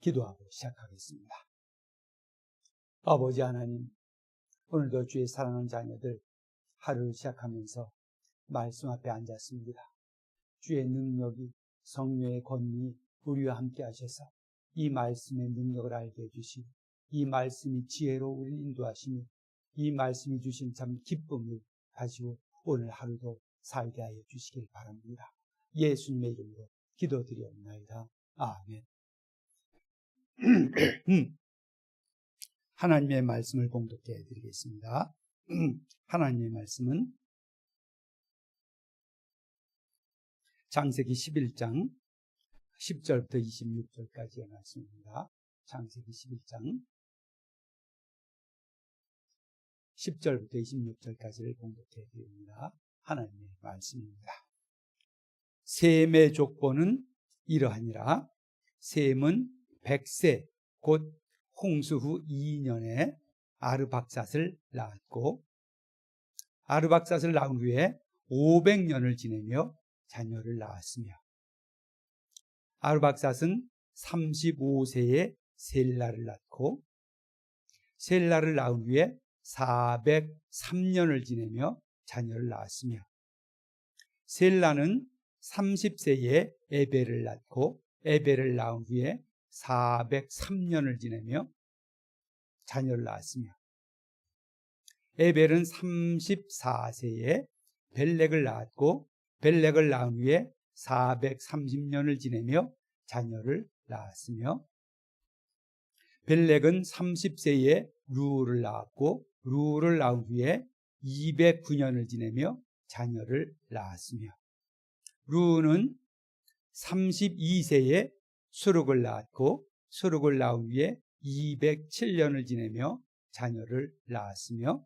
기도하고 시작하겠습니다. 아버지 하나님, 오늘도 주의 사랑하는 자녀들 하루를 시작하면서 말씀 앞에 앉았습니다. 주의 능력이 성령의 권능이 우리와 함께 하셔서 이 말씀의 능력을 알게 해주시고 이 말씀이 지혜로 우리를 인도하시며 이 말씀이 주신 참 기쁨을 가지고 오늘 하루도 살게 하여 주시길 바랍니다. 예수님의 이름으로 기도드리옵나이다. 아멘. 음. 하나님의 말씀을 봉독해 드리겠습니다. 하나님의 말씀은 장세기 11장 10절부터 26절까지의 말씀입니다. 장세기 11장 10절부터 26절까지를 봉독해 드립니다. 하나님의 말씀입니다. 셈의 족보는 이러하니라. 셈은 백세 곧 홍수 후 2년에 아르박삿을 낳았고 아르박삿을 낳은 후에 500년을 지내며 자녀를 낳았으며 아르박삿은 35세에 셀라를 낳고 셀라를 낳은 후에 403년을 지내며 자녀를 낳았으며 셀라는 30세에 에벨을 낳고 에벨을 낳은 후에 403년을 지내며 자녀를 낳았으며 에벨은 34세에 벨렉을 낳았고 벨렉을 낳은 후에 430년을 지내며 자녀를 낳았으며 벨렉은 30세에 루를 낳았고 루를 낳은 후에 209년을 지내며 자녀를 낳았으며 루는 32세에 수룩을 낳았고 수룩을 낳은 후에 207년을 지내며 자녀를 낳았으며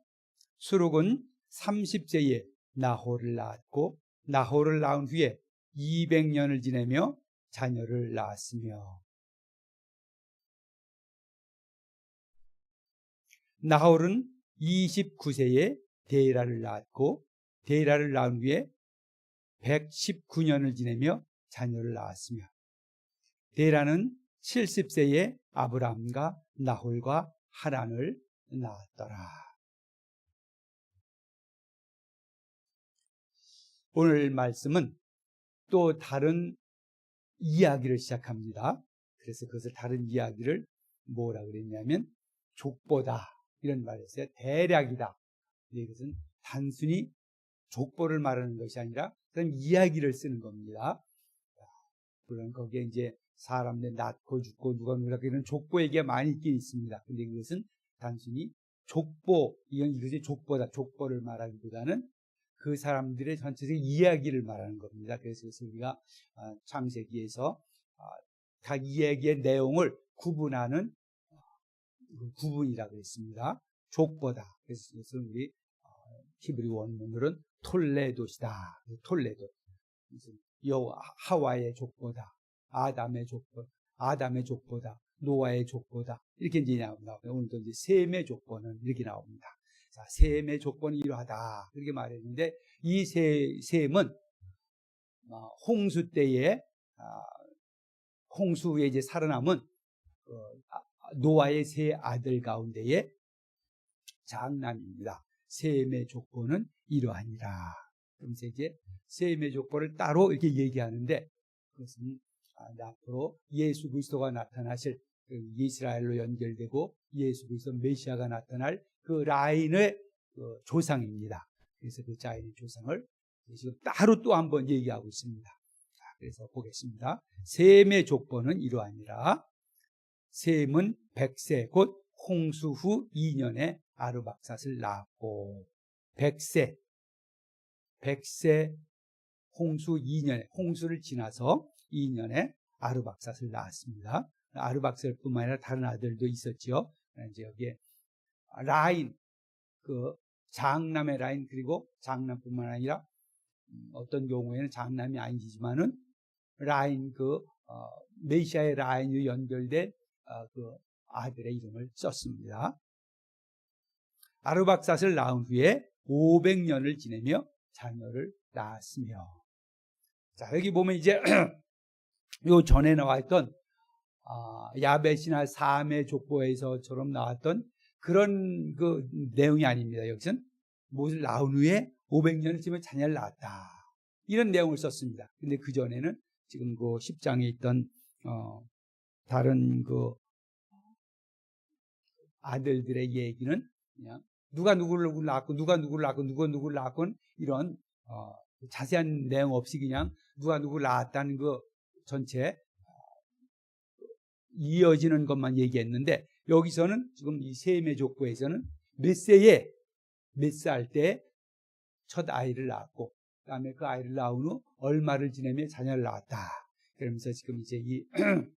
수룩은 30세에 나호를 낳았고 나호를 낳은 후에 200년을 지내며 자녀를 낳았으며 나홀은 29세에 데이라를 낳았고 데이라를 낳은 후에 119년을 지내며 자녀를 낳았으며 데라는 70세에 아브라함과 나홀과 하란을 낳았더라. 오늘 말씀은 또 다른 이야기를 시작합니다. 그래서 그것을 다른 이야기를 뭐라 그랬냐면 족보다 이런 말을 했어요. 대략이다. 이것은 단순히 족보를 말하는 것이 아니라 그런 이야기를 쓰는 겁니다. 물론 거기에 이제 사람들 낳고 죽고 누가 누가 이런 족보 얘기가 많이 있긴 있습니다. 근데 이것은 단순히 족보, 이건 이것이 족보다. 족보를 말하기보다는 그 사람들의 전체적인 이야기를 말하는 겁니다. 그래서 우리가 창세기에서 각 이야기의 내용을 구분하는 구분이라고 그랬습니다. 족보다. 그래서 이것은 우리 히브리 원문으로는 톨레도시다. 톨레도. 여 하와의 족보다. 아담의 족보, 아담의 족보다. 노아의 족보다. 이렇게 이제 나옵니다. 오늘도 이제 셈의 족보는 이렇게 나옵니다. 자, 셈의 조건이 이러하다. 그렇게 말했는데, 이 세, 셈은, 어, 홍수 때에, 홍수에 이제 살아남은, 어, 노아의 세 아들 가운데에 장남입니다. 셈의 조건은 이러하니라. 그러면서 이제 셈의 조건을 따로 이렇게 얘기하는데, 그것은 앞으로 예수 그리스도가 나타나실 그 이스라엘로 연결되고 예수 그리스도 메시아가 나타날 그 라인의 그 조상입니다. 그래서 그 자인의 조상을 지금 따로 또 한 번 얘기하고 있습니다. 자, 그래서 보겠습니다. 셈의 족보는 이러하니라. 셈은 백세 곧 홍수 후 2년에 아르박삿을 낳았고 백세 백세 홍수 2년에 홍수를 지나서 2년에 아르박삿을 낳았습니다. 아르박삿뿐만 아니라 다른 아들도 있었죠. 이제 여기에 라인, 그 장남의 라인 그리고 장남뿐만 아니라 음, 어떤 경우에는 장남이 아니지만은 라인 그 어, 메시아의 라인이 연결된 어, 그 아들의 이름을 썼습니다. 아르박삿을 낳은 후에 500년을 지내며 자녀를 낳았으며 자 여기 보면 이제 요 전에 나와 있던 아, 야벳이나 사암의 족보에서처럼 나왔던 그런 그 내용이 아닙니다. 여기서는 무엇을 낳은 후에 500년을 지면 자녀를 낳았다. 이런 내용을 썼습니다. 근데 그 전에는 지금 그 10장에 있던 어, 다른 그 아들들의 얘기는 그냥 누가 누구를 낳았고 누가 누구를 낳고 누가 누구를 낳고 이런 어, 자세한 내용 없이 그냥 누가 누구를 낳았다는 그 전체 어, 이어지는 것만 얘기했는데 여기서는 지금 이 세임의 족보에서는 몇 세에 몇 살 때 첫 아이를 낳았고 그다음에 그 아이를 낳은 후 얼마를 지내며 자녀를 낳았다. 그러면서 지금 이제 이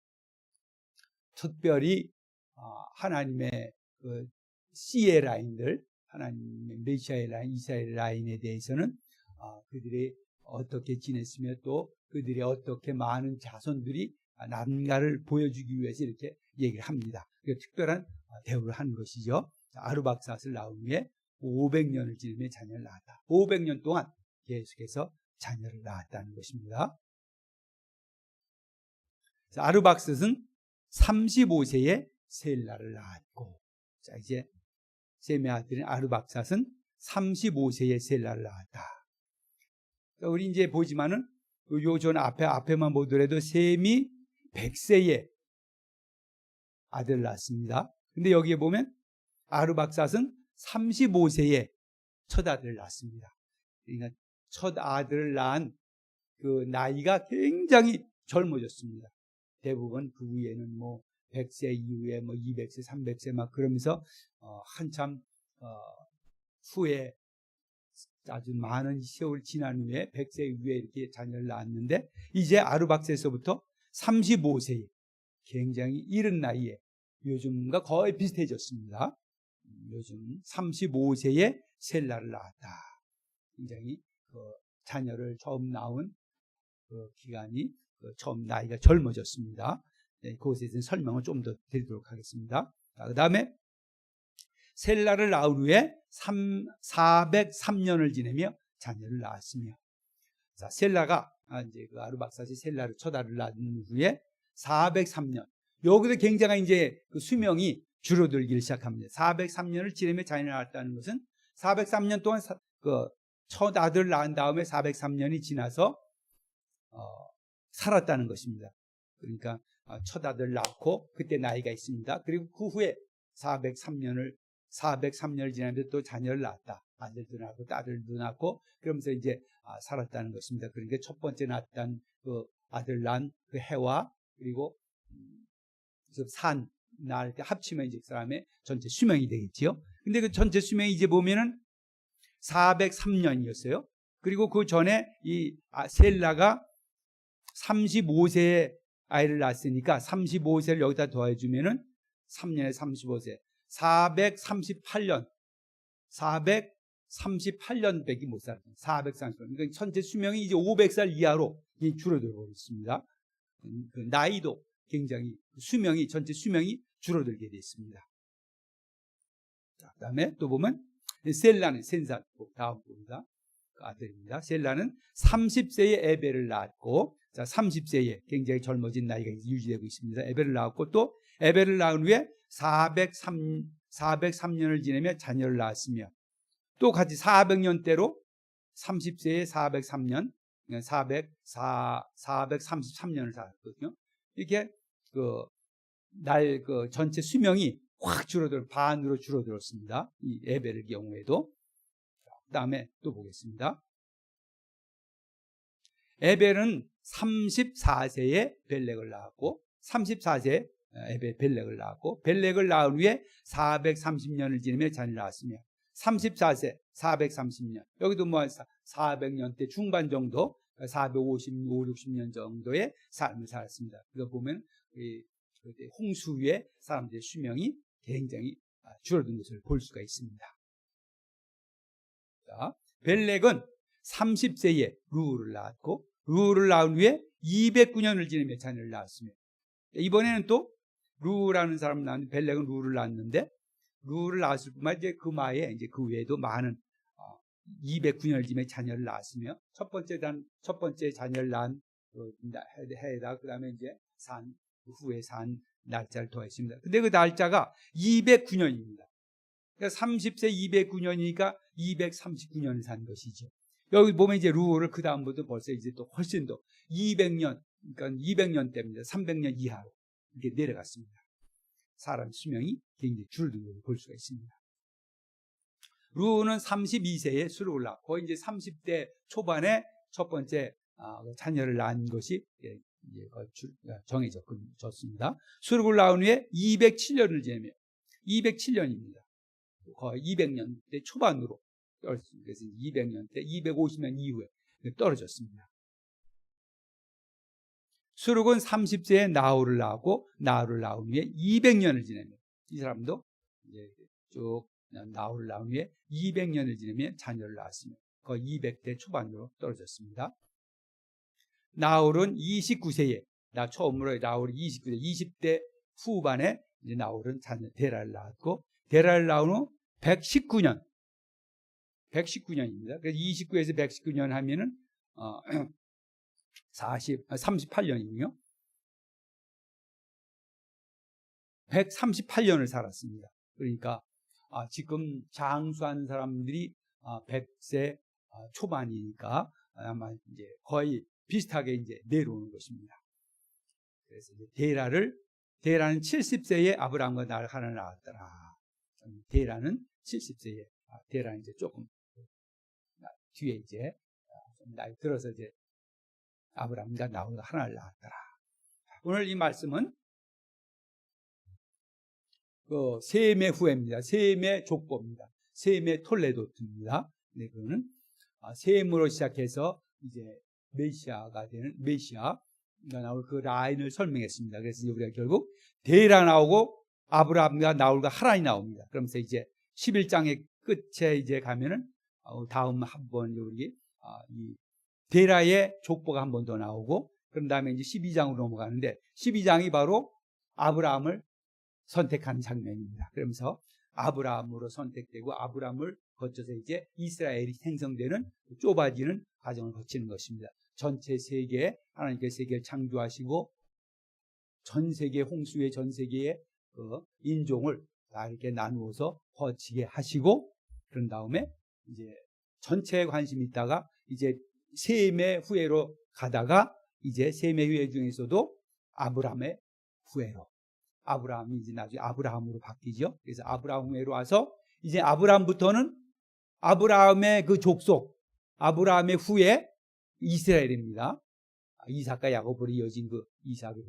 특별히 어, 하나님의 그 씨의 라인들, 하나님의 메시아의 라인, 이사의 라인에 대해서는 어, 그들이 어떻게 지냈으며 또 그들이 어떻게 많은 자손들이 남가를 보여주기 위해서 이렇게 얘기를 합니다. 특별한 대우를 한 것이죠. 아르박사스를 낳은 후에 500년을 지내며 자녀를 낳았다. 500년 동안 계속해서 자녀를 낳았다는 것입니다. 아르박스는 35세에 셀라를 낳았고, 자, 이제 셈의 아들인 아르박삿은 35세에 셀라를 낳았다. 우리 이제 보지만은 요 전 앞에, 앞에만 보더라도 셈이 100세에 아들을 낳습니다. 근데 여기에 보면 아르박삿은 35세에 첫 아들을 낳습니다. 그러니까 첫 아들을 낳은 그 나이가 굉장히 젊어졌습니다. 대부분 그 위에는 뭐 100세 이후에 뭐 200세, 300세 막 그러면서 어 한참 어 후에 아주 많은 세월 지난 후에 100세 이후에 이렇게 자녀를 낳았는데 이제 아르박스에서부터 35세에 굉장히 이른 나이에 요즘과 거의 비슷해졌습니다. 요즘 35세에 셀라를 낳았다. 굉장히 그 자녀를 처음 낳은 그 기간이 그 처음 나이가 젊어졌습니다. 네, 그것에 대한 설명을 좀 더 드리도록 하겠습니다. 그 다음에 셀라를 낳은 후에 3, 403년을 지내며 자녀를 낳았으며 자, 셀라가 아, 이제 그 아르박사시 셀라를 처다를 낳은 후에 403년 여기도 굉장히 이제 그 수명이 줄어들기 시작합니다. 403년을 지내며 자녀를 낳았다는 것은 403년 동안 그첫 아들을 낳은 다음에 403년이 지나서 어, 살았다는 것입니다. 그러니까 어, 첫 아들 낳고 그때 나이가 있습니다. 그리고 그 후에 403년을 403년을 지나면서 또 자녀를 낳았다. 아들도 낳고 딸들도 낳고 그러면서 이제 아, 살았다는 것입니다. 그러니까 첫 번째 낳았던 그 아들 낳은 그 해와 그리고 음, 산 낳을 때 합치면 이제 그 사람의 전체 수명이 되겠지요. 근데 그 전체 수명이 이제 보면은 403년이었어요. 그리고 그 전에 이 아, 셀라가 35세에 아이를 낳았으니까 35세를 여기다 더해주면은 3년에 35세. 438년. 438년밖에 못 살았어요. 430년. 그러니까 전체 수명이 이제 500살 이하로 줄어들어 버렸습니다. 그 나이도 굉장히 수명이 전체 수명이 줄어들게 됐습니다. 자, 그 다음에 또 보면 셀라는 센사 다음 부입니다. 그 아들입니다. 셀라는 30세에 에베를 낳았고 자, 30세에 굉장히 젊어진 나이가 유지되고 있습니다. 에베를 낳았고 또 에베를 낳은 후에 403, 403년을 지내며 자녀를 낳았으며 또 같이 400년대로 30세에 403년, 400, 4, 433년을 살았거든요. 이렇게 그, 날, 그 전체 수명이 확 줄어들, 반으로 줄어들었습니다. 이 에베를 경우에도. 그 다음에 또 보겠습니다. 에벨은 34세에 벨렉을 낳았고 34세에 에벨 벨렉을 낳았고 벨렉을 낳은 후에 430년을 지내며 자녀를 낳았으며 34세 430년 여기도 뭐 400년대 중반 정도 450, 5, 60년 정도의 삶을 살았습니다. 그거 보면 홍수 위에 사람들의 수명이 굉장히 아, 줄어든 것을 볼 수가 있습니다. 자, 벨렉은 30세에 루를 낳았고 루를 낳은 후에 209년을 지내며 자녀를 낳았으며 이번에는 또 루라는 사람을 낳았는데 벨렉은 루를 낳았는데 루를 낳았을 뿐만 이제 그 마에 이제 그 외에도 많은 209년을 어, 자녀를 낳았으며 첫 번째 단 첫 번째 자녀를 낳은 그 해에다 그다음에 이제 산 후에 산 날짜를 더했습니다. 근데 그 날짜가 209년입니다. 그러니까 30세 209년이니까 239년을 산 것이죠. 여기 보면 이제 루를 그 다음부터 벌써 이제 또 훨씬 더 200년, 그러니까 200년 때입니다. 300년 이하로 이렇게 내려갔습니다. 사람 수명이 굉장히 줄어든 것을 볼 수가 있습니다. 루는 32세에 수록을 낳고 이제 30대 초반에 첫 번째 아, 그 자녀를 낳은 것이 정해졌습니다. 수록을 낳은 후에 207년을 지내며 207년입니다. 거의 200년대 초반으로 떨어졌습니다. 그래서 200년대, 250년 이후에 떨어졌습니다. 수룩은 30세에 나우를 낳고 나우를 낳은 후에 200년을 지내며 이 사람도 이제 쭉 나우를 낳은 후에 200년을 지내며 자녀를 낳았으며 거의 200대 초반으로 떨어졌습니다. 나울은 29세에 나 처음으로 나울이 29세 20대 후반에 이제 나울은 자녀 데라를 낳았고 데라를 낳은 후 119년 119년입니다. 그래서 29에서 119년 하면은 어, 40 38년이군요. 138년을 살았습니다. 그러니까 아, 지금 장수한 사람들이 아, 100세 아, 초반이니까 아마 이제 거의 비슷하게 이제 내려오는 것입니다. 그래서 데라를 데라는 70세에 아브라함과 나를 낳았더라. 데라는 70세에 아, 데라는 이제 조금 뒤에 이제 좀 나이 들어서 이제 아브라함과 나홀과 하나를 낳았더라. 오늘 이 말씀은 그 셈의 후예입니다. 셈의 족보입니다. 셈의 톨레도트입니다. 네, 그거는 아, 셈으로 시작해서 이제 메시아가 되는 메시아가 나올 그 라인을 설명했습니다. 그래서 우리가 결국 데라 나오고 아브라함과 나올과 하란이 나옵니다. 그러면서 이제 11장의 끝에 이제 가면은 어, 다음 한 번 우리 아, 이 데라의 족보가 한 번 더 나오고 그런 다음에 이제 12장으로 넘어가는데 12장이 바로 아브라함을 선택한 장면입니다. 그러면서 아브라함으로 선택되고 아브라함을 거쳐서 이제 이스라엘이 생성되는 좁아지는 과정을 거치는 것입니다. 전체 세계 하나님께 세계를 창조하시고 전 세계 홍수의 전 세계의 그 인종을 다 이렇게 나누어서 퍼치게 하시고 그런 다음에 이제 전체에 관심이 있다가 이제 셈의 후예로 가다가 이제 셈의 후예 중에서도 아브라함의 후예로 아브라함이 이제 나중에 아브라함으로 바뀌죠. 그래서 아브라함 후예로 와서 이제 아브라함부터는 아브라함의 그 족속 아브라함의 후예 이스라엘입니다. 이삭과 야곱으로 이어진 그 이삭의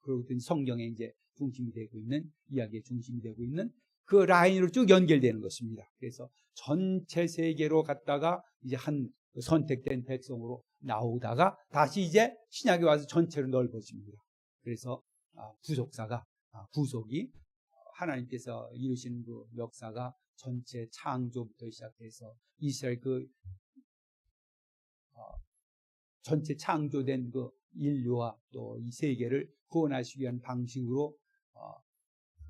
그러던 성경에 이제 중심이 되고 있는 이야기의 중심이 되고 있는 그 라인으로 쭉 연결되는 것입니다. 그래서 전체 세계로 갔다가 이제 한 선택된 백성으로 나오다가 다시 이제 신약에 와서 전체로 넓어집니다. 그래서 아, 부속사가 아, 부속이 하나님께서 이루시는 그 역사가 전체 창조부터 시작해서 이스라엘 그 어, 전체 창조된 그 인류와 또 이 세계를 구원하시기 위한 방식으로 어,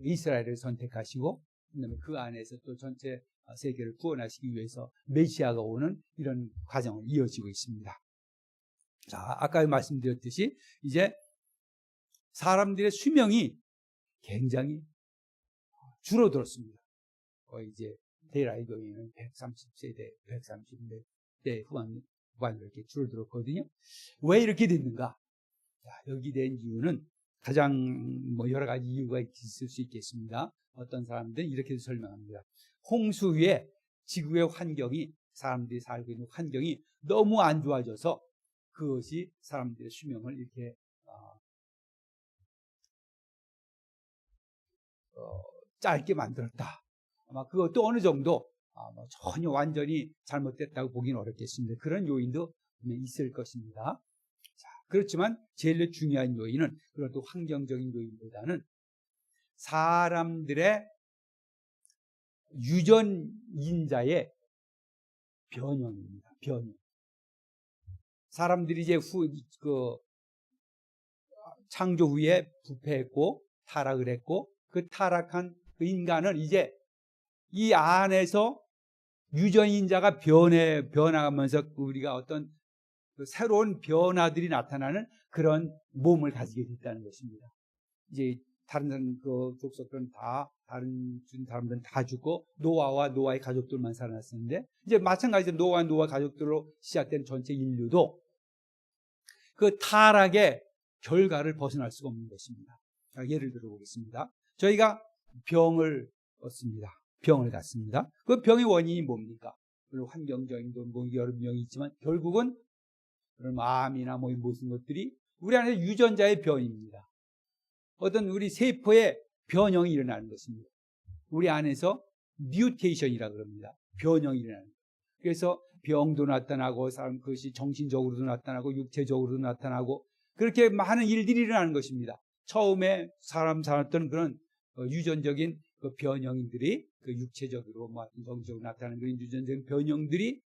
이스라엘을 선택하시고 그 안에서 또 전체 세계를 구원하시기 위해서 메시아가 오는 이런 과정을 이어지고 있습니다. 자, 아까 말씀드렸듯이 이제 사람들의 수명이 굉장히 줄어들었습니다. 거의 이제 데라의 경우에는 130세대, 130대 후반, 후반으로 이렇게 줄어들었거든요. 왜 이렇게 됐는가? 자, 여기 된 이유는 가장 뭐 여러 가지 이유가 있을 수 있겠습니다. 어떤 사람들은 이렇게 설명합니다. 홍수 위에 지구의 환경이 사람들이 살고 있는 환경이 너무 안 좋아져서 그것이 사람들의 수명을 이렇게 어, 어, 짧게 만들었다. 아마 그것도 어느 정도 아, 뭐 전혀 완전히 잘못됐다고 보기는 어렵겠습니다. 그런 요인도 있을 것입니다. 자, 그렇지만 제일 중요한 요인은 그것도 환경적인 요인보다는 사람들의 유전인자의 변형입니다. 변형. 사람들이 이제 후, 그, 창조 후에 부패했고, 타락을 했고, 그 타락한 그 인간은 이제 이 안에서 유전인자가 변해, 변하면서 우리가 어떤 그 새로운 변화들이 나타나는 그런 몸을 가지게 됐다는 것입니다. 이제 다른 그 족속들은 다 다른 준 사람들은 다 죽고 노아와 노아의 가족들만 살아났었는데 이제 마찬가지로 노아와 노아 가족들로 시작된 전체 인류도 그 타락의 결과를 벗어날 수가 없는 것입니다. 자, 예를 들어 보겠습니다. 저희가 병을 얻습니다. 병을 갖습니다. 그 병의 원인이 뭡니까? 물론 환경적인 뭐 여러 명이 있지만 결국은 그런 암이나 뭐 무슨 것들이 우리 안에 유전자의 변입니다. 어떤 우리 세포의 변형이 일어나는 것입니다. 우리 안에서 뮤테이션이라 그럽니다. 변형이 일어나는 거예요. 그래서 병도 나타나고 사람 그것이 정신적으로도 나타나고 육체적으로도 나타나고 그렇게 많은 일들이 일어나는 것입니다. 처음에 사람 살았던 그런 어, 유전적인 그 변형들이 그 육체적으로 뭐 정신적으로 나타나는 그런 유전적인 변형들이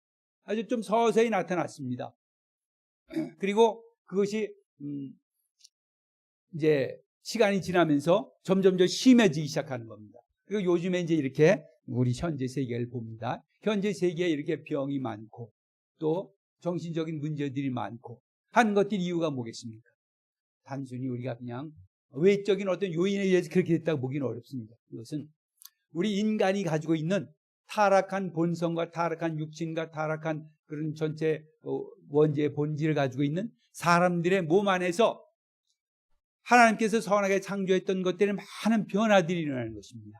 아주 좀 서서히 나타났습니다. 그리고 그것이 음 이제 시간이 지나면서 점점 더 심해지기 시작하는 겁니다. 그리고 요즘에 이제 이렇게 우리 현재 세계를 봅니다. 현재 세계에 이렇게 병이 많고 또 정신적인 문제들이 많고 한 것들 이유가 뭐겠습니까? 단순히 우리가 그냥 외적인 어떤 요인에 의해서 그렇게 됐다고 보기는 어렵습니다. 이것은 우리 인간이 가지고 있는 타락한 본성과 타락한 육신과 타락한 그런 전체 어, 원죄의 본질을 가지고 있는 사람들의 몸 안에서 하나님께서 선하게 창조했던 것들의 많은 변화들이 일어나는 것입니다.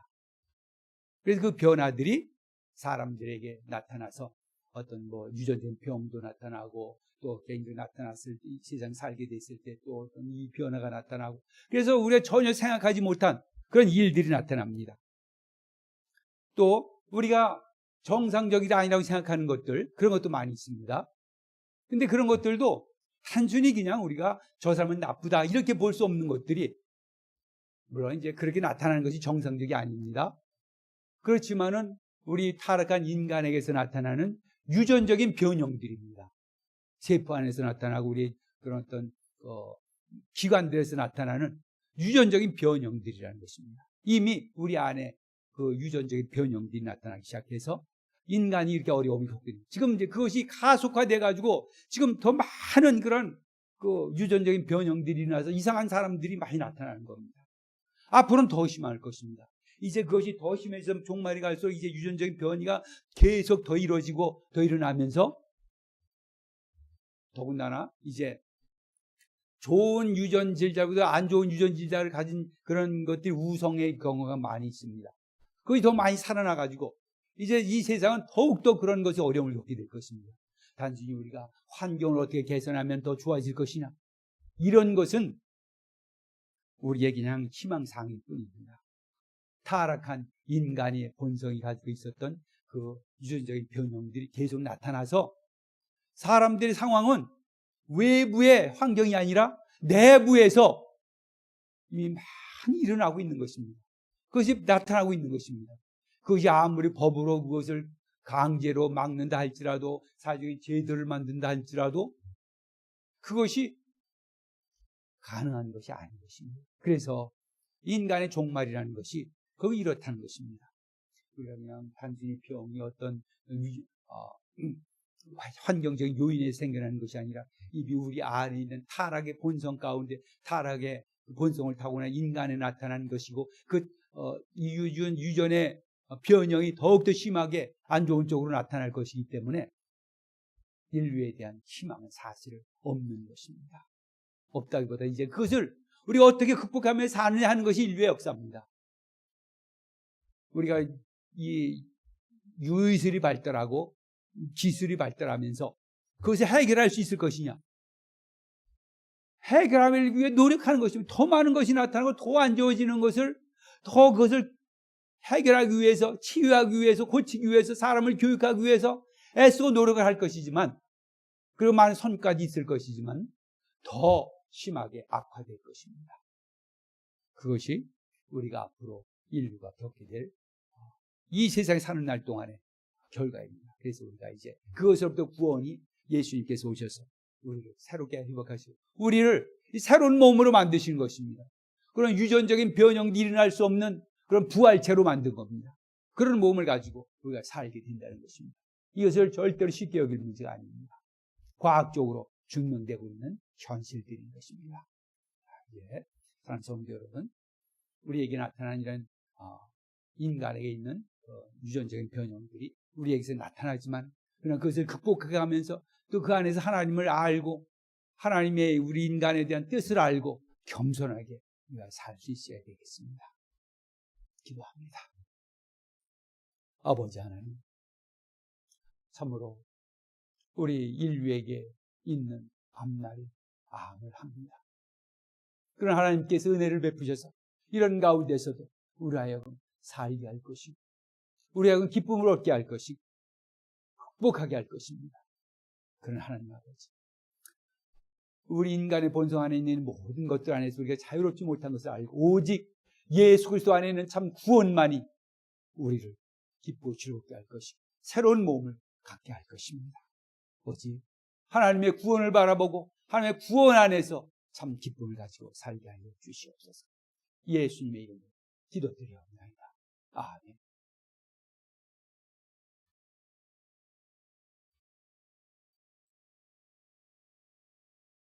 그래서 그 변화들이 사람들에게 나타나서 어떤 뭐 유전된 병도 나타나고 또 개인적으로 나타났을 때, 세상 살게 됐을 때 또 어떤 이 변화가 나타나고 그래서 우리가 전혀 생각하지 못한 그런 일들이 나타납니다. 또 우리가 정상적이다 아니라고 생각하는 것들 그런 것도 많이 있습니다. 근데 그런 것들도 단순히 그냥 우리가 저 사람은 나쁘다 이렇게 볼 수 없는 것들이 물론 이제 그렇게 나타나는 것이 정상적이 아닙니다. 그렇지만은 우리 타락한 인간에게서 나타나는 유전적인 변형들입니다. 세포 안에서 나타나고 우리 그런 어떤 어, 기관들에서 나타나는 유전적인 변형들이라는 것입니다. 이미 우리 안에 그 유전적인 변형들이 나타나기 시작해서 인간이 이렇게 어려움이 겪거든요. 지금 이제 그것이 가속화돼 가지고 지금 더 많은 그런 그 유전적인 변형들이 나서 이상한 사람들이 많이 나타나는 겁니다. 앞으로는 더 심할 것입니다. 이제 그것이 더 심해서 종말이 갈수록 이제 유전적인 변이가 계속 더 이루어지고 더 일어나면서 더군다나 이제 좋은 유전질자보다 안 좋은 유전질자를 가진 그런 것들이 우성의 경우가 많이 있습니다. 그것이 더 많이 살아나가지고 이제 이 세상은 더욱더 그런 것이 어려움을 겪게 될 것입니다. 단순히 우리가 환경을 어떻게 개선하면 더 좋아질 것이냐. 이런 것은 우리에게 그냥 희망사항일 뿐입니다. 타락한 인간의 본성이 가지고 있었던 그 유전적인 변형들이 계속 나타나서 사람들의 상황은 외부의 환경이 아니라 내부에서 이미 많이 일어나고 있는 것입니다. 그것이 나타나고 있는 것입니다. 그것이 아무리 법으로 그것을 강제로 막는다 할지라도 사적인 제도를 만든다 할지라도 그것이 가능한 것이 아닌 것입니다. 그래서 인간의 종말이라는 것이 거기 이렇다는 것입니다. 그냥 단순히 병이 어떤 어, 환경적인 요인에서 생겨나는 것이 아니라 이미 우리 안에 있는 타락의 본성 가운데 타락의 본성을 타고난 인간에 나타나는 것이고 그 어, 유전 유전의 변형이 더욱더 심하게 안 좋은 쪽으로 나타날 것이기 때문에 인류에 대한 희망은 사실 없는 것입니다. 없다기보다 이제 그것을 우리가 어떻게 극복하며 사느냐 하는 것이 인류의 역사입니다. 우리가 이 유의술이 발달하고 기술이 발달하면서 그것을 해결할 수 있을 것이냐? 해결하기 위해 노력하는 것이면 더 많은 것이 나타나고 더 안 좋아지는 것을 더 그것을 해결하기 위해서 치유하기 위해서 고치기 위해서 사람을 교육하기 위해서 애쓰고 노력을 할 것이지만 그리고 많은 선까지 있을 것이지만 더 심하게 악화될 것입니다. 그것이 우리가 앞으로 인류가 겪게 될 이 세상에 사는 날 동안의 결과입니다. 그래서 우리가 이제 그것으로부터 구원이 예수님께서 오셔서 우리를 새롭게 회복하시고 우리를 새로운 몸으로 만드시는 것입니다. 그런 유전적인 변형이 일어날 수 없는 그런 부활체로 만든 겁니다. 그런 몸을 가지고 우리가 살게 된다는 것입니다. 이것을 절대로 쉽게 여길 문제가 아닙니다. 과학적으로 증명되고 있는 현실들인 것입니다. 예. 사랑하는 성도 여러분, 우리에게 나타난 이런 어, 인간에게 있는 어, 유전적인 변형들이 우리에게서 나타나지만 그러나 그것을 극복해가면서 또 그 안에서 하나님을 알고 하나님의 우리 인간에 대한 뜻을 알고 겸손하게 우리가 살 수 있어야 되겠습니다. 기도합니다. 아버지 하나님, 참으로 우리 인류에게 있는 앞날이 암을 합니다. 그런 하나님께서 은혜를 베푸셔서 이런 가운데서도 우리 하여금 살게 할 것이고 우리 하여금 기쁨을 얻게 할 것이고 극복하게 할 것입니다. 그런 하나님 아버지. 우리 인간의 본성 안에 있는 모든 것들 안에서 우리가 자유롭지 못한 것을 알고 오직 예수 그리스도 안에 있는 참 구원만이 우리를 기쁘고 즐겁게 할 것이고 새로운 몸을 갖게 할 것입니다. 오직 하나님의 구원을 바라보고 하나님의 구원 안에서 참 기쁨을 가지고 살게 하여 주시옵소서. 예수님의 이름으로 기도드리옵나이다. 아멘.